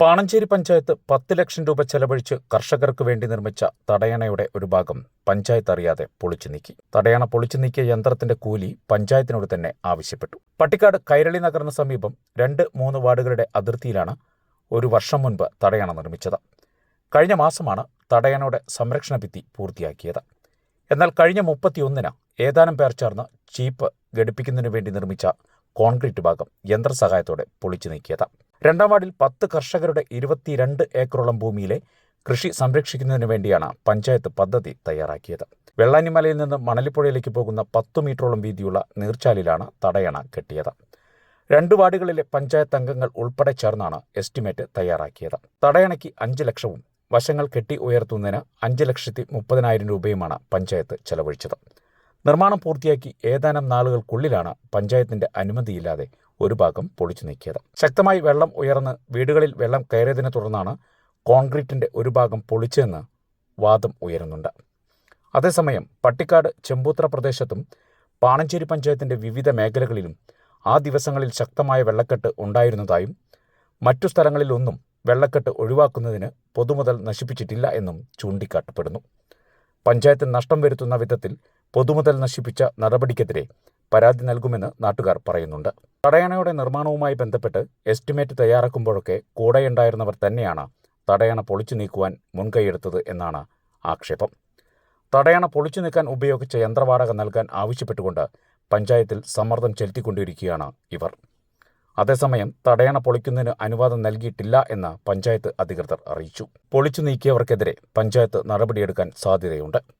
പാണഞ്ചേരി പഞ്ചായത്ത് പത്ത് ലക്ഷം രൂപ ചെലവഴിച്ച് കർഷകർക്ക് വേണ്ടി നിർമ്മിച്ച തടയണയുടെ ഒരു ഭാഗം പഞ്ചായത്ത് അറിയാതെ പൊളിച്ചു നീക്കി. തടയണ പൊളിച്ചു നീക്കിയ യന്ത്രത്തിന്റെ കൂലി പഞ്ചായത്തിനോട് തന്നെ ആവശ്യപ്പെട്ടു. പട്ടിക്കാട് കൈരളി നഗറിന് സമീപം രണ്ട് മൂന്ന് വാർഡുകളുടെ അതിർത്തിയിലാണ് ഒരു വർഷം മുൻപ് തടയണ നിർമ്മിച്ചത്. കഴിഞ്ഞ മാസമാണ് തടയണയുടെ സംരക്ഷണ ഭിത്തി പൂർത്തിയാക്കിയത്. എന്നാൽ കഴിഞ്ഞ മുപ്പത്തിയൊന്നിന് ഏതാനും പേർ ചേർന്ന് ചീപ്പ് ഘടിപ്പിക്കുന്നതിനു വേണ്ടി നിർമ്മിച്ച കോൺക്രീറ്റ് ഭാഗം യന്ത്രസഹായത്തോടെ പൊളിച്ചു നീക്കിയത്. രണ്ടാം വാർഡിൽ പത്ത് കർഷകരുടെ ഇരുപത്തിരണ്ട് ഏക്കറോളം ഭൂമിയിലെ കൃഷി സംരക്ഷിക്കുന്നതിന് വേണ്ടിയാണ് പഞ്ചായത്ത് പദ്ധതി തയ്യാറാക്കിയത്. വെള്ളാനിമലയിൽ നിന്ന് മണലിപ്പുഴയിലേക്ക് പോകുന്ന പത്ത് മീറ്ററോളം വീതിയുള്ള നീർച്ചാലിലാണ് തടയണ കെട്ടിയത്. രണ്ട് വാർഡുകളിലെ പഞ്ചായത്ത് അംഗങ്ങൾ ഉൾപ്പെടെ ചേർന്നാണ് എസ്റ്റിമേറ്റ് തയ്യാറാക്കിയത്. തടയണയ്ക്ക് അഞ്ച് ലക്ഷവും വശങ്ങൾ കെട്ടി ഉയർത്തുന്നതിന് അഞ്ച് ലക്ഷത്തി മുപ്പതിനായിരം രൂപയുമാണ് പഞ്ചായത്ത് ചെലവഴിച്ചത്. നിർമ്മാണം പൂർത്തിയാക്കി ഏതാനും നാളുകൾക്കുള്ളിലാണ് പഞ്ചായത്തിന്റെ അനുമതിയില്ലാതെ ഒരു ഭാഗം പൊളിച്ചു നീക്കിയത്. ശക്തമായി വെള്ളം ഉയർന്ന് വീടുകളിൽ വെള്ളം കയറിയതിനെ തുടർന്നാണ് കോൺക്രീറ്റിന്റെ ഒരു ഭാഗം പൊളിച്ചതെന്ന് വാദം ഉയരുന്നുണ്ട്. അതേസമയം പട്ടിക്കാട് ചെമ്പൂത്ര പ്രദേശത്തും പാണഞ്ചേരി പഞ്ചായത്തിന്റെ വിവിധ മേഖലകളിലും ആ ദിവസങ്ങളിൽ ശക്തമായ വെള്ളക്കെട്ട് ഉണ്ടായിരുന്നതായും മറ്റു സ്ഥലങ്ങളിലൊന്നും വെള്ളക്കെട്ട് ഒഴിവാക്കുന്നതിന് പൊതുമുതൽ നശിപ്പിച്ചിട്ടില്ല എന്നും ചൂണ്ടിക്കാട്ടപ്പെടുന്നു. പഞ്ചായത്തിന് നഷ്ടം വരുത്തുന്ന വിധത്തിൽ പൊതുമുതൽ നശിപ്പിച്ച നടപടിക്കെതിരെ പരാതി നൽകുമെന്ന് നാട്ടുകാർ പറയുന്നുണ്ട്. തടയണയുടെ നിർമ്മാണവുമായി ബന്ധപ്പെട്ട് എസ്റ്റിമേറ്റ് തയ്യാറാക്കുമ്പോഴൊക്കെ കൂടെയുണ്ടായിരുന്നവർ തന്നെയാണ് തടയണ പൊളിച്ചു നീക്കുവാൻ മുൻകൈയെടുത്തത് എന്നാണ് ആക്ഷേപം. തടയണ പൊളിച്ചു നീക്കാൻ ഉപയോഗിച്ച യന്ത്രവാടക നൽകാൻ ആവശ്യപ്പെട്ടുകൊണ്ട് പഞ്ചായത്തിൽ സമ്മർദ്ദം ചെലുത്തിക്കൊണ്ടിരിക്കുകയാണ് ഇവർ. അതേസമയം തടയണ പൊളിക്കുന്നതിന് അനുവാദം നൽകിയിട്ടില്ല എന്ന് പഞ്ചായത്ത് അധികൃതർ അറിയിച്ചു. പൊളിച്ചു നീക്കിയവർക്കെതിരെ പഞ്ചായത്ത് നടപടിയെടുക്കാൻ സാധ്യതയുണ്ട്.